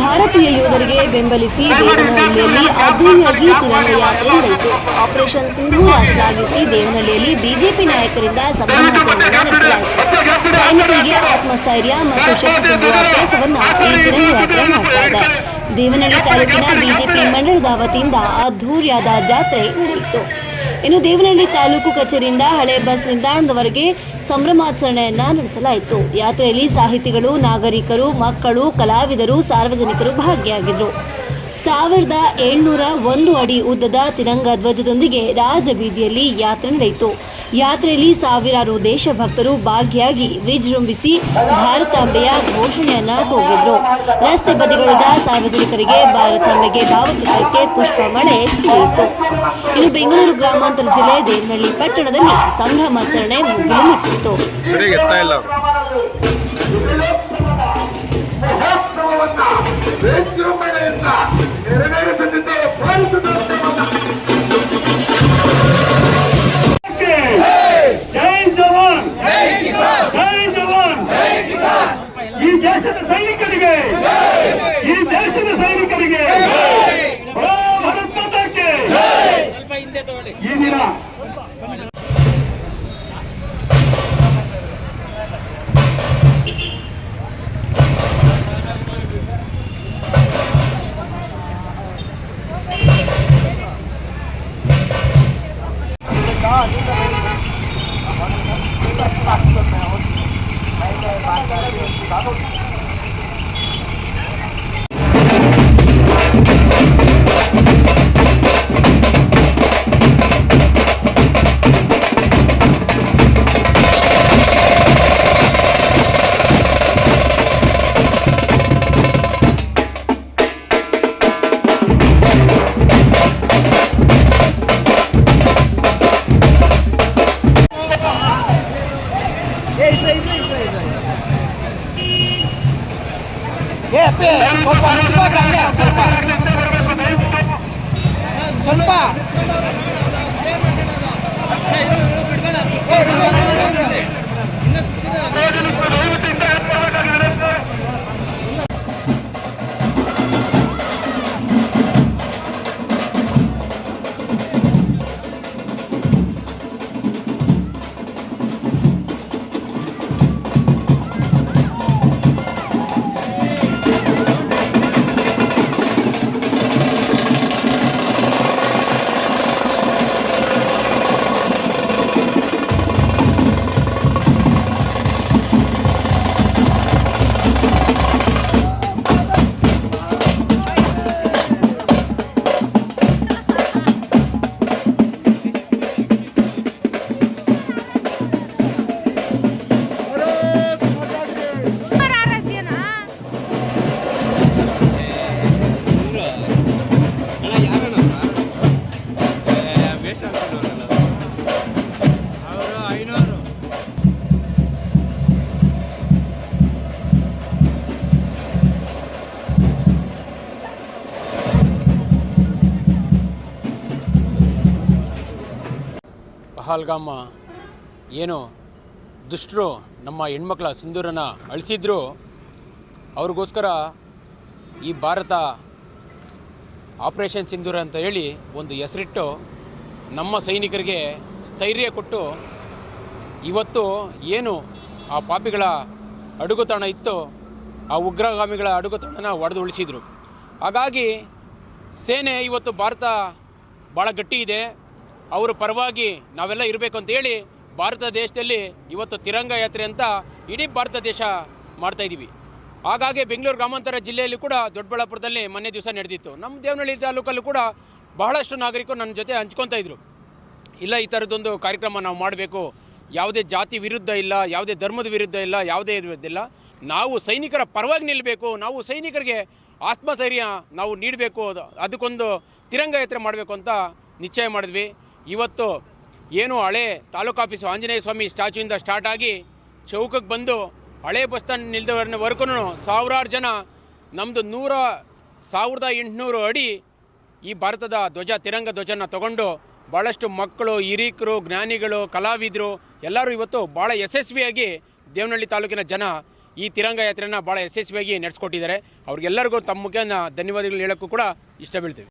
ಭಾರತೀಯ ಯೋಧರಿಗೆ ಬೆಂಬಲಿಸಿ ದೇವನಹಳ್ಳಿಯಲ್ಲಿ ಅದ್ದೂರಿಯಾಗಿ ತಿರಂಗ ಯಾತ್ರೆ ನಡೆಯಿತು. ಆಪರೇಷನ್ ಸಿಂಧು ಶ್ಲಾಘಿಸಿ ದೇವನಹಳ್ಳಿಯಲ್ಲಿ ಬಿಜೆಪಿ ನಾಯಕರಿಂದ ಸಂಭ್ರಮಾಚರಣೆ ನಡೆಸಲಾಯಿತು. ಸೈನಿಕರಿಗೆ ಆತ್ಮಸ್ಥೈರ್ಯ ಮತ್ತು ಶಕ್ತಿ ತುಂಬುವ ಕೆಲಸವನ್ನು ಈ ತಿರಂಗ ಯಾತ್ರೆ ಮಾಡ್ತಾ ಇದೆ. ದೇವನಹಳ್ಳಿ ತಾಲೂಕಿನ ಬಿಜೆಪಿ ಮಂಡಳದ ವತಿಯಿಂದ ಅದ್ದೂರಿಯಾದ ಜಾತ್ರೆ ನಡೆಯಿತು. ಇನ್ನು ದೇವನಹಳ್ಳಿ ತಾಲೂಕು ಕಚೇರಿಯಿಂದ ಹಳೆ ಬಸ್ ನಿಲ್ದಾಣದವರೆಗೆ ಸಂಭ್ರಮಾಚರಣೆಯನ್ನ ನಡೆಸಲಾಯಿತು. ಯಾತ್ರೆಯಲ್ಲಿ ಸಾಹಿತಿಗಳು, ನಾಗರಿಕರು, ಮಕ್ಕಳು, ಕಲಾವಿದರು, ಸಾರ್ವಜನಿಕರು ಭಾಗಿಯಾಗಿದ್ದರು ಸಾವಿರದ ಏಳ್ನೂರ ಒಂದು ಅಡಿ ಉದ್ದದ ತಿರಂಗ ಧ್ವಜದೊಂದಿಗೆ ರಾಜಬೀದಿಯಲ್ಲಿ ಯಾತ್ರೆ ನಡೆಯಿತು. ಯಾತ್ರೆಯಲ್ಲಿ ಸಾವಿರಾರು ದೇಶಭಕ್ತರು ಭಾಗಿಯಾಗಿ ವಿಜೃಂಭಿಸಿ ಭಾರತಾಂಬೆಯ ಘೋಷಣೆಯನ್ನ ಕೂಗಿದ್ರು. ರಸ್ತೆ ಬದಿಗಳಿದ ಸಾರ್ವಜನಿಕರಿಗೆ ಭಾರತಾಂಬೆಗೆ ಭಾವಚಿತ್ರಕ್ಕೆ ಪುಷ್ಪ ಮಳೆ ಸುರಿಯಿತು ಇನ್ನು ಬೆಂಗಳೂರು ಗ್ರಾಮಾಂತರ ಜಿಲ್ಲೆ ದೇವನಹಳ್ಳಿ ಪಟ್ಟಣದಲ್ಲಿ ಸಂಭ್ರಮಾಚರಣೆ ಮುಗಿಲು ಮುಟ್ಟಿತ್ತು. ಸ್ವಲ್ಪ ನಿಂತ್ಕೋಗ್ರಿ ಹಂಗೆ ಸ್ವಲ್ಪ. ಪಹಲ್ಗಾಮ ಏನು ದುಷ್ಟರು ನಮ್ಮ ಹೆಣ್ಮಕ್ಳ ಸಿಂಧೂರನ ಅಳಿಸಿದ್ರು, ಅವ್ರಿಗೋಸ್ಕರ ಈ ಭಾರತ ಆಪರೇಷನ್ ಸಿಂಧೂರ ಅಂತ ಹೇಳಿ ಒಂದು ಹೆಸರಿಟ್ಟು ನಮ್ಮ ಸೈನಿಕರಿಗೆ ಸ್ಥೈರ್ಯ ಕೊಟ್ಟು ಇವತ್ತು ಏನು ಆ ಪಾಪಿಗಳ ಅಡುಗುತಾಣ ಇತ್ತು ಆ ಉಗ್ರಗಾಮಿಗಳ ಅಡುಗುತಾಣನ ಒಡೆದು ಉಳಿಸಿದರು ಹಾಗಾಗಿ ಸೇನೆ ಇವತ್ತು ಭಾರತ ಭಾಳ ಗಟ್ಟಿ ಇದೆ ಅವರ ಪರವಾಗಿ ನಾವೆಲ್ಲ ಇರಬೇಕು ಅಂತ ಹೇಳಿ ಭಾರತ ದೇಶದಲ್ಲಿ ಇವತ್ತು ತಿರಂಗ ಯಾತ್ರೆ ಅಂತ ಇಡೀ ಭಾರತ ದೇಶ ಮಾಡ್ತಾ ಇದ್ದೀವಿ ಹಾಗಾಗಿ ಬೆಂಗಳೂರು ಗ್ರಾಮಾಂತರ ಜಿಲ್ಲೆಯಲ್ಲಿ ಕೂಡ ದೊಡ್ಡಬಳ್ಳಾಪುರದಲ್ಲಿ ಮೊನ್ನೆ ದಿವಸ ನಡೆದಿತ್ತು. ನಮ್ಮ ದೇವನಹಳ್ಳಿ ತಾಲೂಕಲ್ಲೂ ಕೂಡ ಬಹಳಷ್ಟು ನಾಗರಿಕರು ನನ್ನ ಜೊತೆ ಹಂಚ್ಕೊತಾ ಇದ್ರು. ಇಲ್ಲ, ಈ ಥರದ್ದೊಂದು ಕಾರ್ಯಕ್ರಮ ನಾವು ಮಾಡಬೇಕು. ಯಾವುದೇ ಜಾತಿ ವಿರುದ್ಧ ಇಲ್ಲ, ಯಾವುದೇ ಧರ್ಮದ ವಿರುದ್ಧ ಇಲ್ಲ, ಯಾವುದೇ ಇಲ್ಲ. ನಾವು ಸೈನಿಕರ ಪರವಾಗಿ ನಿಲ್ಲಬೇಕು ನಾವು ಸೈನಿಕರಿಗೆ ಆತ್ಮಸ್ಥೈರ್ಯ ನಾವು ನೀಡಬೇಕು, ಅದಕ್ಕೊಂದು ತಿರಂಗ ಯಾತ್ರೆ ಮಾಡಬೇಕು ಅಂತ ನಿಶ್ಚಯ ಮಾಡಿದ್ವಿ. ಇವತ್ತು ಏನು ಹಳೆ ತಾಲೂಕು ಆಫೀಸು ಆಂಜನೇಯ ಸ್ವಾಮಿ ಸ್ಟ್ಯಾಚ್ಯೂಯಿಂದ ಸ್ಟಾರ್ಟ್ ಆಗಿ ಚೌಕಕ್ಕೆ ಬಂದು ಹಳೆ ಬಸ್ ಸ್ಟ್ಯಾಂಡ್ ನಿಲ್ದವರೆವರೆಗೂ ಸಾವಿರಾರು ಜನ ನಮ್ಮದು ನೂರ ಸಾವಿರದ ಎಂಟುನೂರು ಅಡಿ ಈ ಭಾರತದ ಧ್ವಜ, ತಿರಂಗ ಧ್ವಜನ ತಗೊಂಡು ಭಾಳಷ್ಟು ಮಕ್ಕಳು, ಹಿರೀಕರು, ಜ್ಞಾನಿಗಳು, ಕಲಾವಿದರು, ಎಲ್ಲರೂ ಇವತ್ತು ಭಾಳ ಯಶಸ್ವಿಯಾಗಿ ದೇವನಹಳ್ಳಿ ತಾಲೂಕಿನ ಜನ ಈ ತಿರಂಗ ಯಾತ್ರೆಯನ್ನು ಭಾಳ ಯಶಸ್ವಿಯಾಗಿ ನಡೆಸ್ಕೊಟ್ಟಿದ್ದಾರೆ. ಅವ್ರಿಗೆಲ್ಲರಿಗೂ ತಮ್ಮ ಮುಖೇನ ಧನ್ಯವಾದಗಳು ಹೇಳೋಕ್ಕೂ ಕೂಡ ಇಷ್ಟ ಬೀಳ್ತೀವಿ